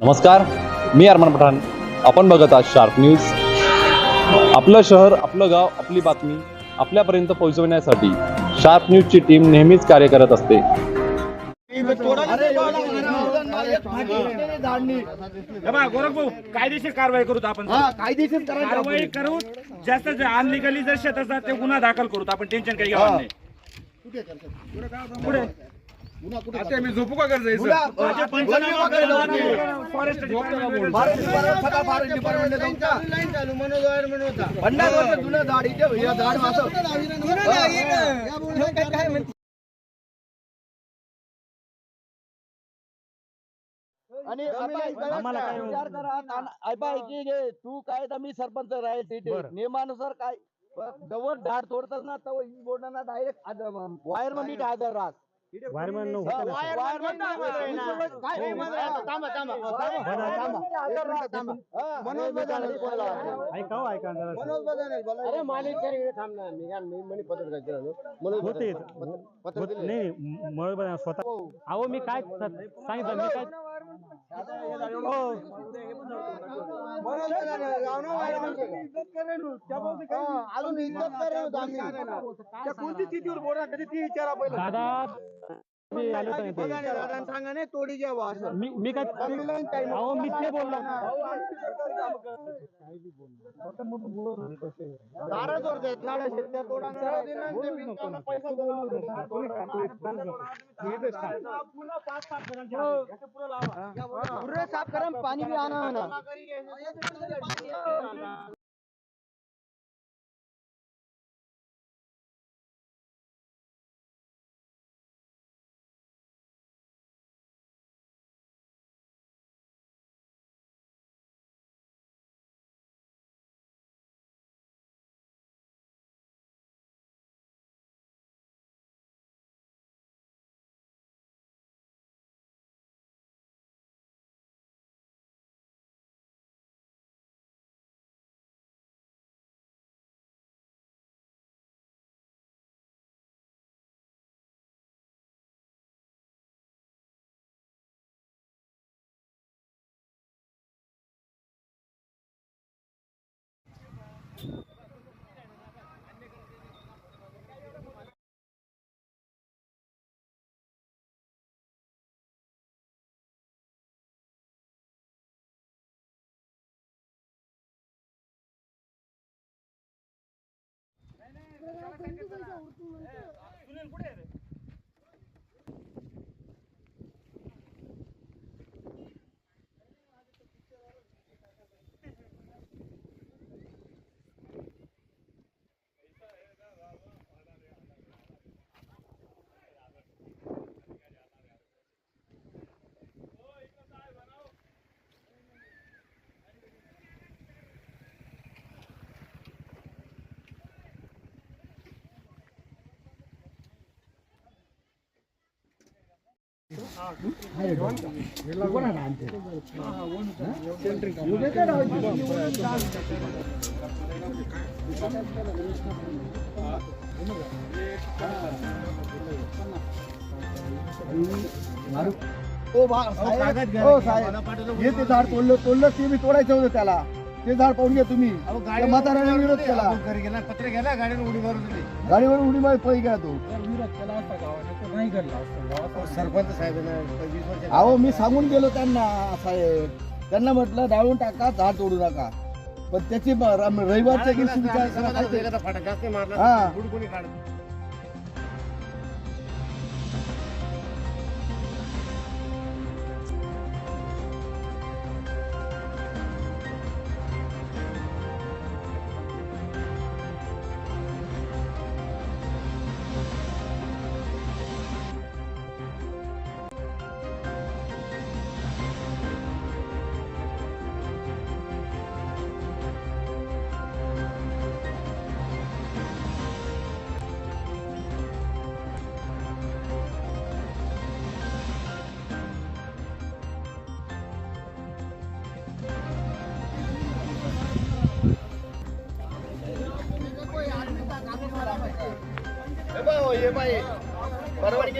नमस्कार मी अरमान पठाण. आपण बघत आहात शार्प न्यूज आपलं शहर आपलं गाव आपली बातमी आपल्यापर्यंत पोहोचवण्यासाठी शार्प न्यूजची टीम नेहमीच कार्य करत असते. बघा, गोरख भाऊ कायदेशीर कारवाई करू आपण कायदेशीर कारवाई करू जास्त अनलिगली जर शेतात जात ते गुन्हा दाखल करू आपण टेन्शन काही पुढे आता मी झोपू का हे. आणि आम्हाला काय विचार करा तू काय तर मी सरपंच राहील तिथे. नियमानुसार काय? जवळ झाड तोडतात ना तर बोर्डांना डायरेक्ट वायरमध्ये आधार राहत वायरमन थांबा. हा, मनोज बजाने बोला. मनोज बजाने बोला. अरे मालिक. मी काय- मी म्हणे पत्र काय केलं. मनोज. पत्र- पत्र दिले. नाही स्वतः अहो मी काय सांगितलं मी काय मनोज बजाने, जाऊ ना वायरमनचे. हा, अजून इज्जत करेल होतो आम्ही. त्या कोणती स्थितीवर बोला कधी ती विचारा पहिलं दादा मी आलो होतो इथे. बजाने दादाने सांगा नाही तोडी घ्यावा असं. मी मी काय अहो बोललो दारा तोडा. ते बिनकामाला पैसा पुरे साफ करा पाणी बी आणा म्हणा. होत म्हणतो सुनील कुठे ओ बा- साहेब, ओ साहेब, हे ते झाड तोडलं तोडलं ते मी तोडायचं होतं त्याला. ते झाड पाहून घ्या तुम्ही. म्हाताऱ्याने विरोध केला. पत्र गेला गाडीवर उडी मारून दिली गाडीवर उडी मारी पळी गेला तो. सरपंच साहेब वीस वर्ष अहो मी सांगून गेलो त्यांना साहेब. त्यांना म्हटलं डाळून टाका झाड तोडू नका. पण त्याची रविवारच्या दिवशी विचार करा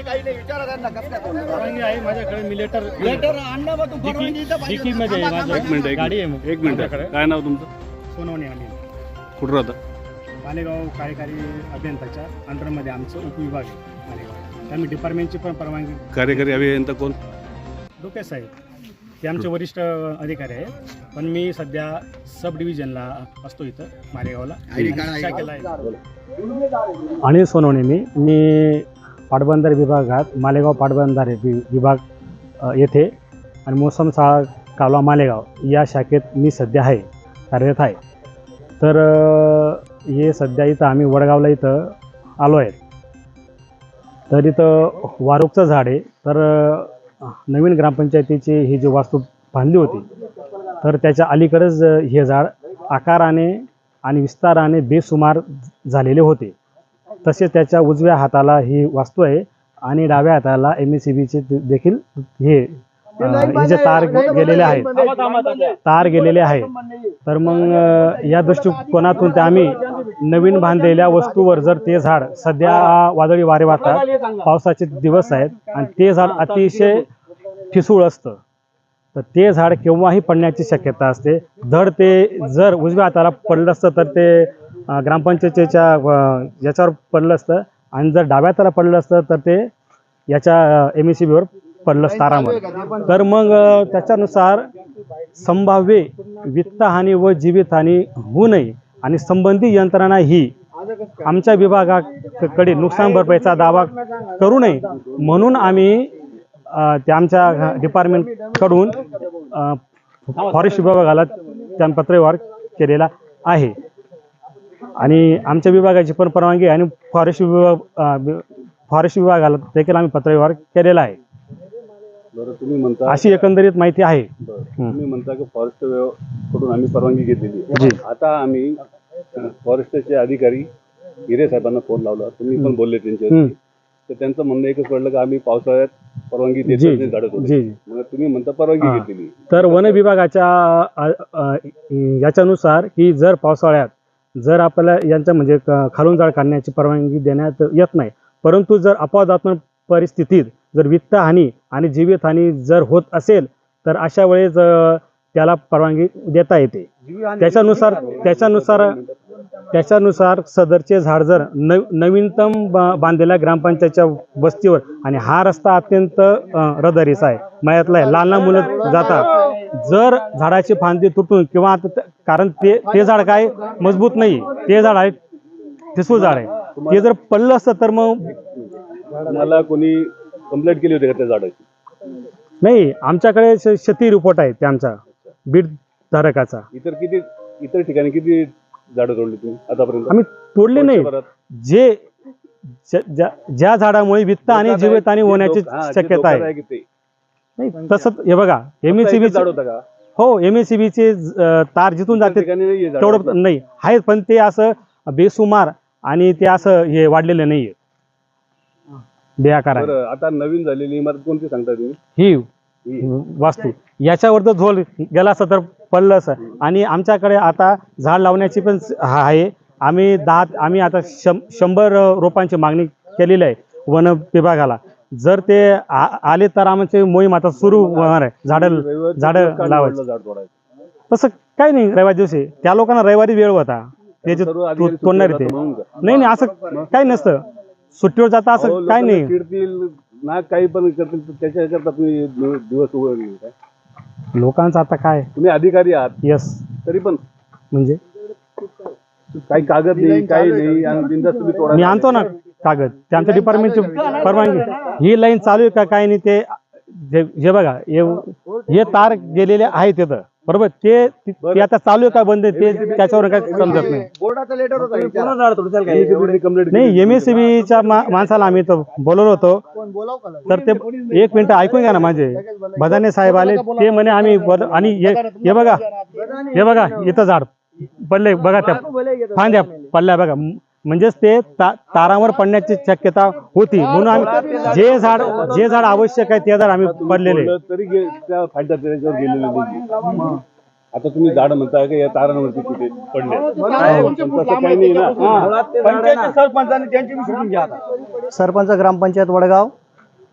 काही नाही विचारा त्यांना कसं काय तोडणार? परवानगी आहे माझ्याकडे मी लेटर लेटर आणणं मग तू परवानगी इथं पाहिजे. डिकी मध्ये आहे माझं. एक मिनिट एक गाडी आहे मिनिट एक मिनिट. काय नाव तुमचं? सोनवणे आणि कुठं राहतं? मालेगाव कार्यकारी अभियंताच्या अंडरमध्ये आमचं उपविभाग आहे मालेगाव. आम्ही डिपार्टमेंटची पण परवानगी कार्यकारी अभियंता कोण? डोके साहेब. ते आमचे वरिष्ठ अधिकारी आहेत. पण मी सध्या सब डिव्हिजनला असतो इथं मालेगावला. आणि शाखेला आहे. अनिल सोनवणे मी. मी पाटबंधारे विभागात मालेगाव पाटबंधारे वि विभाग येथे आणि मोसम सा कालवा मालेगाव या शाखेत मी सध्या आहे कार्यरत आहे. तर हे सध्या इथं आम्ही वडगावला इथं आलो आहे तर इथं वारुकचं झाड आहे. तर नवीन ग्रामपंचायतीची ही जी वास्तू बांधली होती तर त्याच्या अलीकडेच हे झाड आकाराने आणि विस्ताराने बेसुमार झालेले होते. तसेच त्याच्या उजव्या हाताला ही वास्तू आहे आणि डाव्या हाताला एम एस सी बीचे देखील हे हे जे तार गेलेले आहेत. तार गेलेले आहे. तर मग या दृष्टिकोनातून ते आम्ही नवीन बांधलेल्या वस्तूवर जर ते झाड सध्या वादळी वारे वाहतात पावसाचे दिवस आहेत आणि ते झाड अतिशय ठिसूळ असतं. तर ते झाड केव्हाही पडण्याची शक्यता असते. धड ते जर उजव्या हाताला पडलं असतं तर ते ग्रामपंचायतीच्या याच्यावर पडलं असतं. आणि जर डाव्या हाताला पडलं असतं तर ते याच्या एम एस सी बीवर पडलं असतं तारामध्ये तर मग त्याच्यानुसार संभाव्य वित्तहानी व जीवितहानी होऊ नये आणि संबंधित यंत्रणा ही आमच्या विभागाकडे नुकसान भरपाईचा दावा करू नये. म्हणून आम्ही ते आमच्या डिपार्टमेंटकडून फॉरेस्ट विभागाला त्या पत्रव्यवहार केलेला आहे. आणि आमच्या विभागाची पण परवानगी आणि फॉरेस्ट विभाग फॉरेस्ट विभागाला देखील आम्ही पत्रव्यवहार केलेला आहे बरं तुम्ही म्हणता अशी एकंदरीत माहिती आहे. तुम्ही म्हणता की फॉरेस्टकडून आम्ही परवानगी घेतलेली. आता आम्ही फॉरेस्टचे अधिकारी हिरे साहेबांना फोन लावला तुम्ही पण बोलले हम्म. तर त्यांचं म्हणणं एकच पडलं की आम्ही पावसाळ्यात परवानगी देत झाडं मग तुम्ही म्हणता परवानगी. घेतलेली आहे. तर वन विभागाच्या याच्यानुसार की जर पावसाळ्यात जर आपल्याला यांच्या म्हणजे खालून जाळ काढण्याची परवानगी देण्यात येत नाही. परंतु जर अपवादात्मक परिस्थितीत जर वित्तहानी आणि जीवितहानी जर होत असेल तर अशा वेळेस त्याला परवानगी देता येते. त्याच्यानुसार त्याच्यानुसार त्याच्यानुसार सदरचे झाड जर नवीनतम बांधलेल्या ग्रामपंचायतच्या वस्तीवर आणि हा रस्ता अत्यंत अ, रहदारीचा आहे. मयातला आहे. लहान लहान मुलं जातात. जर झाडाची फांदी तुटून किंवा कारण ते ते झाड काय मजबूत नाही. ते झाड आहे ठिसूळ झाड आहे. ते जर पडलं असतं तर मग मला कोणी कंप्लेंट केली होती का त्या झाडाची? नाही आमच्याकडे श- क्षती रिपोर्ट आहे त्या आमचा बीड धारकाचा. इतर किती इतर ठिकाणी किती झाडं तोडली तुम्ही आतापर्यंत? आम्ही तोडले नाही? जे ज्या- झाडामुळे वित्त आणि जीवितहानी होण्याची शक्यता आहे. नाही तसंच हे बघा एम फक्त एकच झाड होतं का? हो एम एस चे तार जिथून जाते. तेवढं नाही आहेत पण ते असं बेसुमार आणि ते असं हे वाढलेलं नाहीये. बेआकार बरं आता नवीन झालेली इमारत कोणती सांगता तुम्ही? ही. वास्तू. याच्यावर जर झोल गेला असता तर पडलं असं. आणि आमच्याकडे आता झाड लावण्याची पण स- हा आहे. आम्ही दहा आम्ही आता शं शंभर रोपांची मागणी केलेली आहे वन विभागाला. जर ते आले तर आमची मोहीम आता सुरू होणार आहे. झाडं झाडं लावायची. तसं काही नाही रविवारी दिवशी. त्या लोकांना रविवारी वेळ होता. त्याचे तोडणारे ते? नाही नाही असं काही नसतं. सुट्टीवर जाता असं काही नाही. ना काही पण करतील तर त्याच्या करता तुम्ही दिव- दिवस उघडले काय लोकांचं आता काय? तुम्ही अधिकारी आहात. यस तरी पण म्हणजे? काही कागद नाही काही नाही मी आणतो ना कागद. ते आमच्या डिपार्टमेंटची परवानगी. ही लाईन चालू आहे का काय नाही ते जे जे बघा हे- हे तार गेलेले आहेत तिथं. बरोबर? ते ते आता चालू आहे का बंद आहे? ते त्याच्यावर काय समजत नाही. बोर्डाचं लेटर होतं विचारा. तुम्ही कंप्लेंट नाही एम एस सी बीच्या माणसाला आम्ही तर बोलवलो होतो. तर ते एक मिनिट ऐकून घ्या ना माझे. बदाने साहेब आले ते म्हणे आम्ही आणि हे हे बघा हे बघा इथं झाड पडले बघा त्या फांद्या पडल्या बघा. म्हणजेच ते ता- तारावर पडण्याची शक्यता होती. म्हणून आम्ही जे झाड जे झाड आवश्यक आहे ते झाड आम्ही पडलेले. तरी गे- त्या फायदा त्याच्यावर गेलेले नाही. आता तुम्ही झाड म्हणताय का या तारांवरती कुठे पडले? तसं काही नाही ना. पंचायत सरपंचाने त्यांची बी शोधून घ्या आता. सरपंच ग्रामपंचायत वडगाव.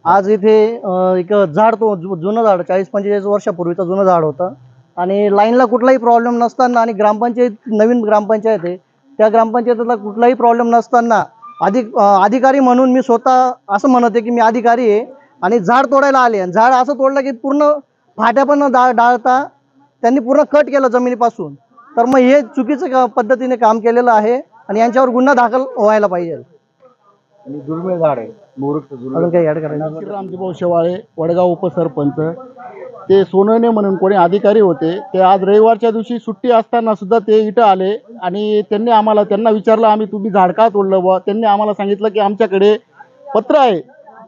आज इथे अ, एक झाड तो जु- जुनं झाड चाळीस पंचेचाळीस वर्षापूर्वीचं जुनं झाड होतं. आणि लाईनला कुठलाही प्रॉब्लेम नसताना आणि ग्रामपंचायत नवीन ग्रामपंचायत आहे त्या ग्रामपंचायतीला कुठलाही प्रॉब्लेम नसताना अधिक अधिकारी म्हणून मी स्वतः असं म्हणते की मी अधिकारी आहे आणि झाड तोडायला आले. आणि झाड असं तोडलं की पूर्ण फाट्या पण डा डाळता त्यांनी पूर्ण कट केलं जमिनीपासून. तर मग हे चुकीचं का- पद्धतीने काम केलेलं आहे आणि यांच्यावर गुन्हा दाखल व्हायला पाहिजे. आणि दुर्मिळ झाड आहे. अजून काही ऍड करायचं? रामजीभाऊ शेवाळे वडगाव उपसरपंच. ते सोनवणे म्हणून कोणी अधिकारी होते. ते आज रविवारच्या दिवशी सुट्टी असताना सुद्धा ते इथं आले आणि त्यांनी आम्हाला त्यांना विचारलं आम्ही तुम्ही झाड का तोडलं बुवा? त्यांनी आम्हाला सांगितलं की आमच्याकडे पत्र आहे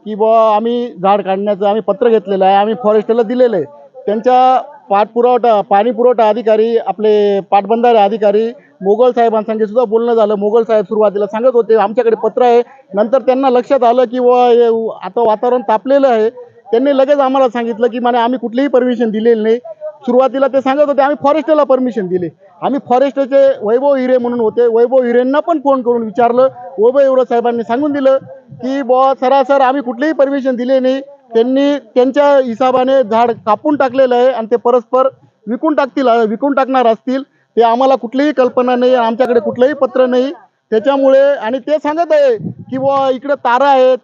की बुवा आम्ही झाड काढण्याचं आम्ही पत्र घेतलेलं आहे आम्ही फॉरेस्टला दिलेलं आहे. त्यांच्या पाठपुरवठा पाणी पुरवठा अधिकारी आपले पाटबंधारे अधिकारी मोगल साहेबांसंगे सुद्धा बोलणं झालं. मोगल साहेब सुरुवातीला सांगत होते आमच्याकडे पत्र आहे. नंतर त्यांना लक्षात आलं की बुवा हे आता वातावरण तापलेलं आहे. त्यांनी लगेच आम्हाला सांगितलं की मला आम्ही कुठलीही परमिशन दिलेली नाही. सुरुवातीला ते सांगत होते आम्ही फॉरेस्टला परमिशन दिली. आम्ही फॉरेस्टचे वैभव हिरे म्हणून होते. वैभव हिरेंना पण फोन करून विचारलं. वैभव एवढं साहेबांनी सांगून दिलं की बुवा सरासर आम्ही कुठलीही परमिशन दिली नाही. त्यांनी त्यांच्या हिसाबाने झाड कापून टाकलेलं आहे आणि ते परस्पर विकून टाकतील विकून टाकणार असतील. ते आम्हाला कुठलीही कल्पना नाही आमच्याकडे कुठलंही पत्र नाही. त्याच्यामुळे आणि ते सांगत आहे की बुवा इकडे तारा आहेत.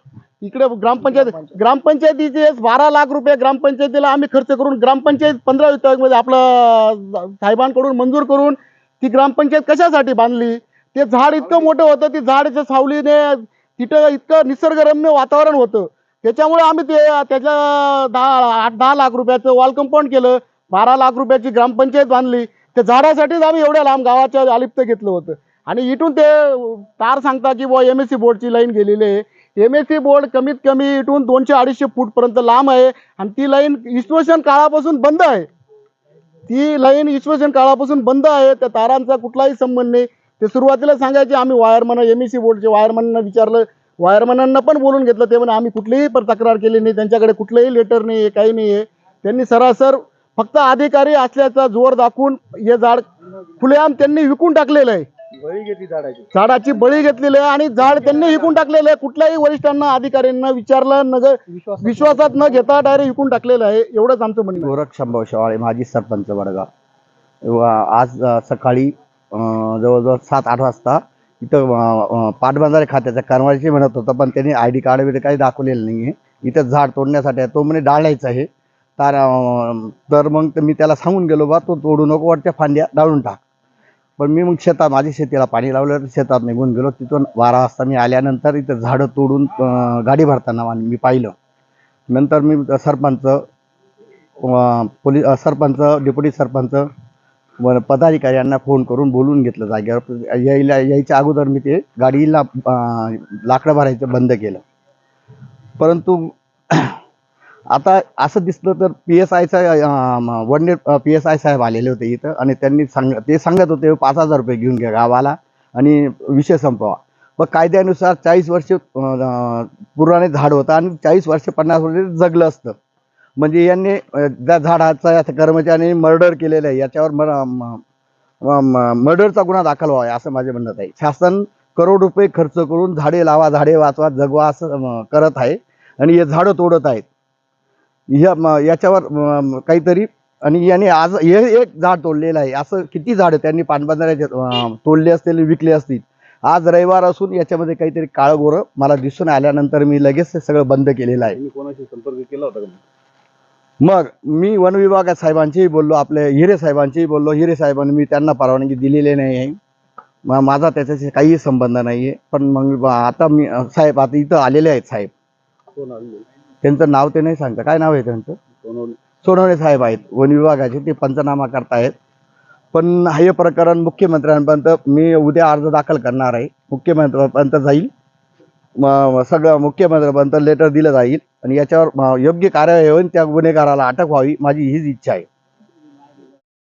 इकडे ग्रामपंचायत ग्रामपंचायतीचे बारा लाख रुपये ग्रामपंचायतीला आम्ही खर्च करून ग्रामपंचायत पंधरा विभागमध्ये आपलं साहेबांकडून मंजूर करून ती ग्रामपंचायत कशासाठी बांधली? ते झाड इतकं मोठं होतं ती झाडाच्या सावलीने तिथं इतकं निसर्गरम्य वातावरण होतं. त्याच्यामुळे आम्ही ते त्याच्या दहा आठ दहा लाख रुपयाचं वॉल कंपाऊंड केलं. बारा लाख रुपयाची ग्रामपंचायत बांधली. त्या झाडासाठीच आम्ही एवढ्या लांब गावाच्या अलिप्त घेतलं होतं. आणि इथून ते तार सांगता की बुवा एम एस सी बोर्डची लाईन गेलेली आहे. एम एस सी बोर्ड कमीत कमी इथून दोनशे अडीचशे फूटपर्यंत लांब आहे आणि ती लाईन इस्वेशन काळापासून बंद आहे. ती लाईन इस्वेशन काळापासून बंद आहे. त्या तारांचा कुठलाही संबंध नाही. ते सुरुवातीला सांगायचे आम्ही वायरमन एम एस सी बोर्डचे वायरमनना विचारलं. वायरमनांना पण बोलून घेतलं. ते म्हणे आम्ही कुठलीही पण तक्रार केली नाही. त्यांच्याकडे कुठलंही लेटर नाही आहे काही नाही आहे. त्यांनी सरासर फक्त अधिकारी असल्याचा जोर दाखवून हे झाड खुलेआम त्यांनी विकून टाकलेलं आहे. बळी घेतली झाडाची. झाडाची बळी घेतलेली आहे आणि झाड त्यांनी विकून टाकलेलं आहे. कुठल्याही वरिष्ठांना अधिकाऱ्यांना विचारलं नग विश्वासात न घेता. डायरेक्ट विकून टाकलेलं आहे. एवढंच आमचं म्हणणं. गोरख शंभाऊ शेवाळे माजी सरपंच वडगाव. आज अ, सकाळी अ, जवळजवळ सात आठ वाजता इथं अ, पाटबंधारे खात्याच्या कर्मचारी म्हणत होता पण त्यांनी आय डी कार्ड वगैरे काही दाखवलेलं नाही आहे इथं झाड तोडण्यासाठी आहे. तो म्हणे डाळायचं आहे. तर अ, तर मग ते मी त्याला सांगून गेलो बा तो तोडू नको वरच्या फांद्या डाळून टाक. पण मी मग शेतात माझ्या शेतीला पाणी लावलं तर शेतात निघून गेलो. तिथून बारा वाजता मी आल्यानंतर इथं झाडं तोडून गाडी भरताना मी पाहिलं. नंतर मी सरपंच पोलीस सरपंच डेप्युटी सरपंच व पदाधिकारी यांना फोन करून बोलून घेतलं जागेवर. यायला यायच्या अगोदर मी ते गाडीला लाकडं भरायचं बंद केलं. परंतु आता असं दिसलं तर पी एस आयचा one day P S I साहेब आलेले होते इथं आणि त्यांनी सांग ते सांगत होते पाच हजार रुपये घेऊन घ्या गावाला आणि विषय संपवा. मग कायद्यानुसार चाळीस वर्ष पुराने झाड होतं आणि चाळीस वर्ष पन्नास वर्ष जगलं असतं. म्हणजे यांनी त्या झाडाचा या कर्मचाऱ्यांनी मर्डर केलेलं आहे याच्यावर मर्डरचा गुन्हा दाखल व्हावा असं माझे म्हणणं आहे. शासन करोड रुपये खर्च करून झाडे लावा झाडे वाचवा जगवा असं करत आहे. आणि हे झाडं तोडत आहेत. ह्या याच्यावर काहीतरी. आणि याने आज हे एक झाड तोडलेलं आहे. असं किती झाडं त्यांनी पानबंधाऱ्याचे तोडले असतील विकले असतील. आज रविवार असून याच्यामध्ये काहीतरी काळं गोरं मला दिसून आल्यानंतर मी लगेच ते सगळं बंद केलेलं आहे. कोणाशी संपर्क केला होता का मग? मी वन विभागात साहेबांशीही बोललो आपले हिरे साहेबांशीही बोललो. हिरे साहेबांनी मी त्यांना परवानगी दिलेली नाही आहे. मा- माझा त्याच्याशी काहीही संबंध नाही आहे पण मग आता मी साहेब आता इथं आलेले आहेत साहेब. कोण आले त्यांचं नाव ते नाही सांगता. काय नाव आहे त्यांचं? कोण सोनवणे साहेब आहेत. वन विभागाचे ते पंचनामा करतायत. पण हे प्रकरण मुख्यमंत्र्यांपर्यंत मी उद्या अर्ज दाखल करणार आहे. मुख्यमंत्र्यांपर्यंत जाईल. मग सगळं मुख्यमंत्र्यांपर्यंत लेटर दिलं जाईल. आणि याच्यावर योग्य कार्यवाही होईल त्या गुन्हेगाराला अटक व्हावी माझी हीच इच्छा आहे.